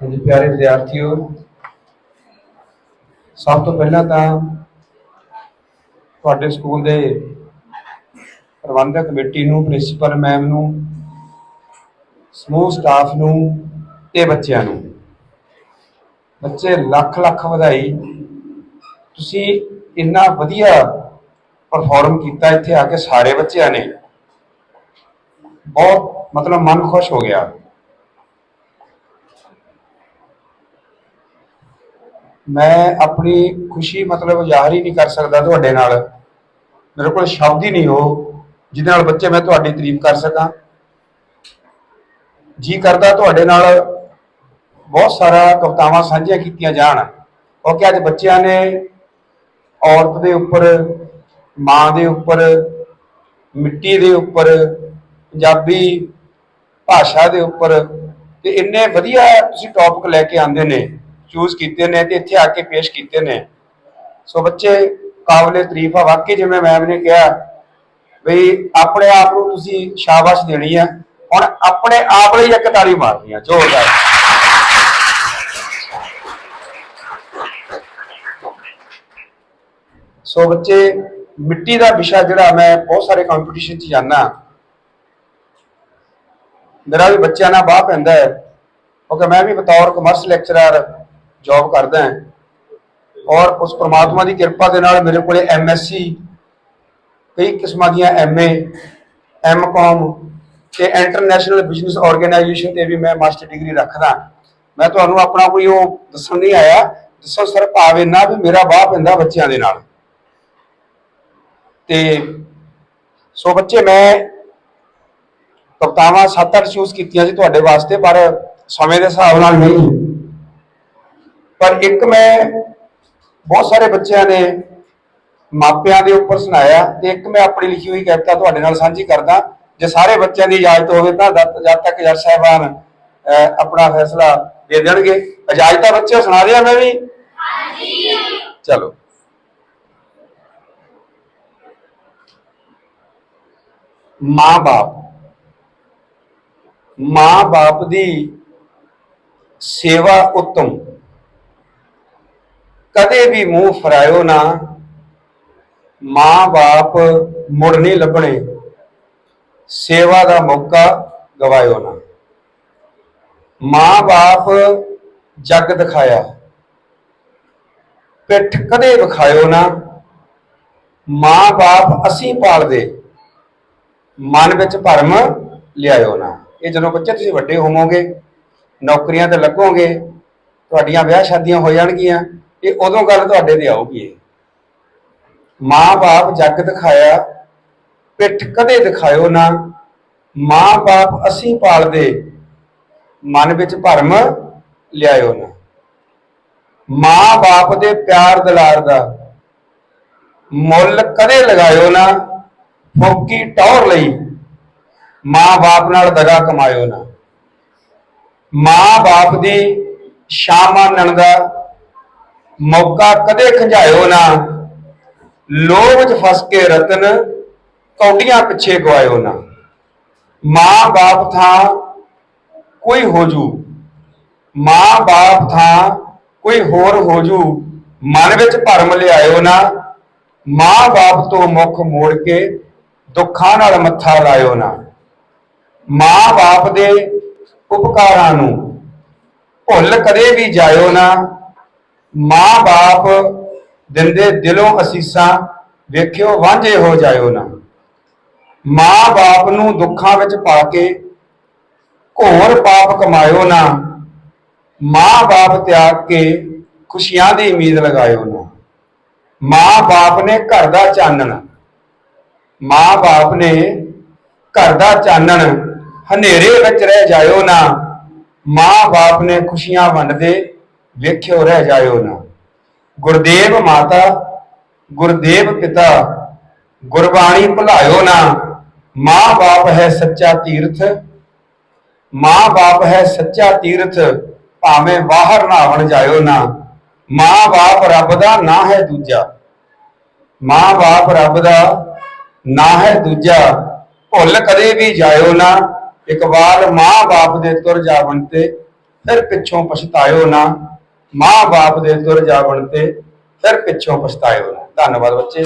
ਹਾਂਜੀ, ਪਿਆਰੇ ਵਿਦਿਆਰਥੀਓ, ਸਭ ਤੋਂ ਪਹਿਲਾਂ ਤਾਂ ਤੁਹਾਡੇ ਸਕੂਲ ਦੇ ਪ੍ਰਬੰਧਕ ਕਮੇਟੀ ਨੂੰ, ਪ੍ਰਿੰਸੀਪਲ ਮੈਮ ਨੂੰ, ਸਮੂਹ ਸਟਾਫ ਨੂੰ ਤੇ ਬੱਚਿਆਂ ਨੂੰ। ਬੱਚੇ ਲੱਖ ਲੱਖ ਵਧਾਈ। ਤੁਸੀਂ ਇੰਨਾ ਵਧੀਆ ਪਰਫਾਰਮ ਕੀਤਾ ਇੱਥੇ ਆ ਕੇ, ਸਾਰੇ ਬੱਚਿਆਂ ਨੇ। ਬਹੁਤ ਮਤਲਬ ਮਨ ਖੁਸ਼ ਹੋ ਗਿਆ। ਮੈਂ ਆਪਣੀ ਖੁਸ਼ੀ ਮਤਲਬ ਜ਼ਾਹਰ ਹੀ ਨਹੀਂ ਕਰ ਸਕਦਾ ਤੁਹਾਡੇ ਨਾਲ। ਮੇਰੇ ਕੋਲ ਸ਼ਬਦ ਹੀ ਨਹੀਂ ਹੋ ਜਿਹਦੇ ਨਾਲ ਬੱਚੇ ਮੈਂ ਤੁਹਾਡੀ ਤਾਰੀਫ ਕਰ ਸਕਾਂ। ਜੀ ਕਰਦਾ ਤੁਹਾਡੇ ਨਾਲ ਬਹੁਤ ਸਾਰਾ ਕਵਿਤਾਵਾਂ ਸਾਂਝੀਆਂ ਕੀਤੀਆਂ ਜਾਣ। ਉਹ ਕਿਉਂਕਿ ਅੱਜ ਬੱਚਿਆਂ ਨੇ ਔਰਤ ਦੇ ਉੱਪਰ, ਮਾਂ ਦੇ ਉੱਪਰ, ਮਿੱਟੀ ਦੇ ਉੱਪਰ ਪੰਜਾਬੀ ਭਾਸ਼ਾ ਦੇ ਉੱਪਰ ਤੇ ਇੰਨੇ ਵਧੀਆ ਤੁਸੀਂ ਟੌਪਿਕ ਲੈ ਕੇ ਆਂਦੇ ਨੇ ਚੂਜ਼ ਕੀਤੇ ਨੇ ਤੇ ਇੱਥੇ ਆ ਕੇ ਪੇਸ਼ ਕੀਤੇ ਨੇ। ਸੋ ਬੱਚੇ, ਕਾਬਲੇ ਤਾਰੀਫ ਆ। ਵਾਕਈ ਜਿਵੇਂ ਮੈਮ ਨੇ ਕਿਹਾ ਵੀ ਆਪਣੇ ਆਪ ਨੂੰ ਤੁਸੀਂ ਸ਼ਾਬਾਸ਼ ਦੇਣੀ ਹੈ ਹੁਣ ਆਪਣੇ ਆਪ ਲਈ ਇੱਕ ਤਾਲੀ ਮਾਰਨੀ ਆ। ਜ਼ੋਰਦਾਰ। ਸੋ ਬੱਚੇ, ਮਿੱਟੀ ਦਾ ਵਿਸ਼ਾ ਜਿਹੜਾ ਮੈਂ ਬਹੁਤ ਸਾਰੇ ਕੰਪੀਟੀਸ਼ਨ 'ਚ ਜਾਂਦਾ। ਮੇਰਾ ਵੀ ਬੱਚਿਆਂ ਨਾਲ ਬਾਹ ਪੈਂਦਾ ਹੈ। ਕਿਉਂਕਿ ਮੈਂ ਵੀ ਬਤੌਰ ਕਮਰਸ ਲੈਕਚਰਰ ਜੌਬ ਕਰਦਾ ਹਾਂ। ਔਰ ਉਸ ਪ੍ਰਮਾਤਮਾ ਦੀ ਕਿਰਪਾ ਦੇ ਨਾਲ ਮੇਰੇ ਕੋਲੇ ਐਮਐਸਸੀ ਕਈ ਕਿਸਮਾਂ ਦੀਆਂ ਐਮਏ ਐਮਕਾਮ ਤੇ ਇੰਟਰਨੈਸ਼ਨਲ ਬਿਜ਼ਨਸ ਆਰਗੇਨਾਈਜੇਸ਼ਨ ਤੇ ਵੀ ਮੈਂ ਮਾਸਟਰ ਡਿਗਰੀ ਰੱਖਦਾ ਮੈਂ ਤੁਹਾਨੂੰ ਆਪਣਾ ਕੋਈ ਉਹ ਦੱਸਣ ਨਹੀਂ ਆਇਆ, ਦੱਸੋ ਸਰ ਭਾਵ ਇੰਨਾ ਵੀ ਮੇਰਾ ਬਾਹ ਪੈਂਦਾ ਬੱਚਿਆਂ ਦੇ ਨਾਲ। ਤੇ ਸੋ ਬੱਚੇ, ਮੈਂ ਕਵਤਾਵਾਂ ਸੱਤ ਅੱਠ ਚੂਜ਼ ਕੀਤੀਆਂ ਸੀ ਤੁਹਾਡੇ ਵਾਸਤੇ ਪਰ ਸਮੇਂ ਦੇ ਹਿਸਾਬ ਨਾਲ ਨਹੀਂ। ਪਰ ਇੱਕ ਮੈਂ ਬਹੁਤ ਸਾਰੇ ਬੱਚਿਆਂ ਨੇ ਮਾਪਿਆਂ ਦੇ ਉੱਪਰ ਸੁਣਾਇਆ ਤੇ ਇੱਕ ਮੈਂ ਆਪਣੀ ਲਿਖੀ ਹੋਈ ਕਵਿਤਾ ਤੁਹਾਡੇ ਨਾਲ ਸਾਂਝੀ ਕਰਦਾ ਜੇ ਸਾਰੇ ਬੱਚਿਆਂ ਦੀ ਇਜਾਜ਼ਤ ਹੋਵੇ ਤਾਂ ਜਦ ਤੱਕ ਜੱਜ ਸਾਹਿਬਾਨ ਆਪਣਾ ਫੈਸਲਾ ਦੇ ਦੇਣਗੇ। ਇਜਾਜ਼ਤ ਬੱਚੇ ਸੁਣਾ ਦਿਆਂ ਮੈਂ ਵੀ? ਹਾਂਜੀ ਚਲੋ। ਮਾਂ-ਬਾਪ। ਮਾਂ-ਬਾਪ ਦੀ ਸੇਵਾ ਉੱਤਮ ਕਦੇ ਵੀ ਮੂੰਹ ਫਰਾਇਓ ਨਾ, ਮਾਂ-ਬਾਪ ਮੁੜ ਨਹੀਂ ਲੱਭਣੇ, ਸੇਵਾ ਦਾ ਮੌਕਾ ਗਵਾਇਓ ਨਾ। ਮਾਂ-ਬਾਪ ਜੱਗ ਦਿਖਾਇਆ, ਪਿੱਠ ਕਦੇ ਵਿਖਾਇਓ ਨਾ, ਮਾਂ-ਬਾਪ ਅਸੀਂ ਪਾਲਦੇ, ਮਨ ਵਿੱਚ ਭਰਮ ਲਿਆਇਓ ਨਾ। ਇਹ ਜਦੋਂ ਬੱਚੇ ਤੁਸੀਂ ਵੱਡੇ ਹੋਵੋਗੇ, ਨੌਕਰੀਆਂ ਤੇ ਲੱਗੋਗੇ, ਤੁਹਾਡੀਆਂ ਵਿਆਹ ਸ਼ਾਦੀਆਂ ਹੋ ਜਾਣਗੀਆਂ, ਇਹ ਉਦੋਂ ਗੱਲ ਤੁਹਾਡੇ ਤੇ ਆਊਗੀ ਇਹ। ਮਾਂ-ਬਾਪ ਜੱਗ ਦਿਖਾਇਆ, ਪਿੱਠ ਕਦੇ ਦਿਖਾਇਓ ਨਾ। ਮਾਂ-ਬਾਪ ਅਸੀਂ ਪਾਲਦੇ, ਮਨ ਵਿੱਚ ਭਰਮ ਲਿਆਇਓ ਨਾ। ਮਾਂ-ਬਾਪ ਦੇ ਪਿਆਰ ਦਲਾਰ ਦਾ, ਮੁੱਲ ਕਦੇ ਲਗਾਇਓ ਨਾ। ਫੋਕੀ ਟੌਰ ਲਈ ਮਾਂ-ਬਾਪ ਨਾਲ ਦਗਾ ਕਮਾਇਓ ਨਾ। ਮਾਂ-ਬਾਪ ਦੀ ਸ਼ਾਨ ਦਾ ਮੌਕਾ ਕਦੇ ਖੰਝਾਇਓ ਨਾ। ਲੋਭ 'ਚ ਫਸ ਕੇ ਰਤਨ ਕੌਡੀਆਂ ਪਿੱਛੇ ਗਵਾਇਓ ਨਾ। ਮਾਂ-ਬਾਪ ਥਾਂ ਕੋਈ ਹੋਜੂ। ਮਾਂ-ਬਾਪ ਥਾਂ ਕੋਈ ਹੋਰ ਹੋਜੂ। ਮਨ ਵਿੱਚ ਭਰਮ ਲਿਆਇਓ ਨਾ। ਮਾਂ-ਬਾਪ ਤੋਂ ਮੁਖ ਮੋੜ ਕੇ ਦੁੱਖਾਂ ਨਾਲ ਮੱਥਾ ਲਾਇਓ ਨਾ। ਮਾਂ-ਬਾਪ ਦੇ ਉਪਕਾਰਾਂ ਨੂੰ ਭੁੱਲ ਕਦੇ ਵੀ ਜਾਇਓ ਨਾ। ਮਾਂ-ਬਾਪ ਦਿੰਦੇ ਦਿਲੋਂ ਅਸੀਸਾਂ ਵੇਖਿਓ, ਵਾਂਝੇ ਹੋ ਜਾਇਓ ਨਾ। ਮਾਂ-ਬਾਪ ਨੂੰ ਦੁੱਖਾਂ ਵਿੱਚ ਪਾ ਕੇ ਘੋਰ ਪਾਪ ਕਮਾਇਓ ਨਾ। ਮਾਂ-ਬਾਪ ਤਿਆਗ ਕੇ ਖੁਸ਼ੀਆਂ ਦੀ ਉਮੀਦ ਲਗਾਇਓ ਨਾ। ਮਾਂ-ਬਾਪ ਨੇ ਘਰ ਦਾ ਚਾਨਣ। ਮਾਂ-ਬਾਪ ਨੇ ਘਰ ਦਾ ਚਾਨਣ ਹਨੇਰੇ ਵਿੱਚ ਰਹਿ ਜਾਇਓ ਨਾ। ਮਾਂ-ਬਾਪ ਨੇ ਖੁਸ਼ੀਆਂ ਵੰਡਦੇ ਵੇਖਿਓ ਰਹਿ ਜਾਇਓ ਨਾ। ਗੁਰਦੇਵ ਮਾਤਾ, ਗੁਰਦੇਵ ਪਿਤਾ, ਗੁਰਬਾਣੀ ਭੁਲਾਇਓ ਨਾ। ਮਾਂ-ਬਾਪ ਹੈ ਸੱਚਾ ਤੀਰਥ। ਮਾਂ-ਬਾਪ ਹੈ ਸੱਚਾ ਤੀਰਥ, ਭਾਵੇਂ ਬਾਹਰ ਨਾਵਣ ਜਾਇਓ ਨਾ। ਮਾਂ-ਬਾਪ ਰੱਬ ਦਾ ਨਾ ਹੈ ਦੂਜਾ। ਮਾਂ-ਬਾਪ ਰੱਬ ਦਾ ਨਾ ਹੈ ਦੂਜਾ। ਭੁੱਲ ਕਦੇ ਵੀ ਜਾਇਓ ਨਾ। ਇਕਬਾਲ ਮਾਂ ਬਾਪ ਦੇ ਤੁਰ ਜਾਵਣ ਤੇ ਫਿਰ ਪਿੱਛੋਂ ਪਛਤਾਇਓ ਨਾ। ਮਾਂ ਬਾਪ ਦੇ ਤੁਰ ਜਾਵਣ ਤੇ ਫਿਰ ਪਿੱਛੋਂ ਪਛਤਾਇਓ ਨਾ। ਧੰਨਵਾਦ ਬੱਚੇ।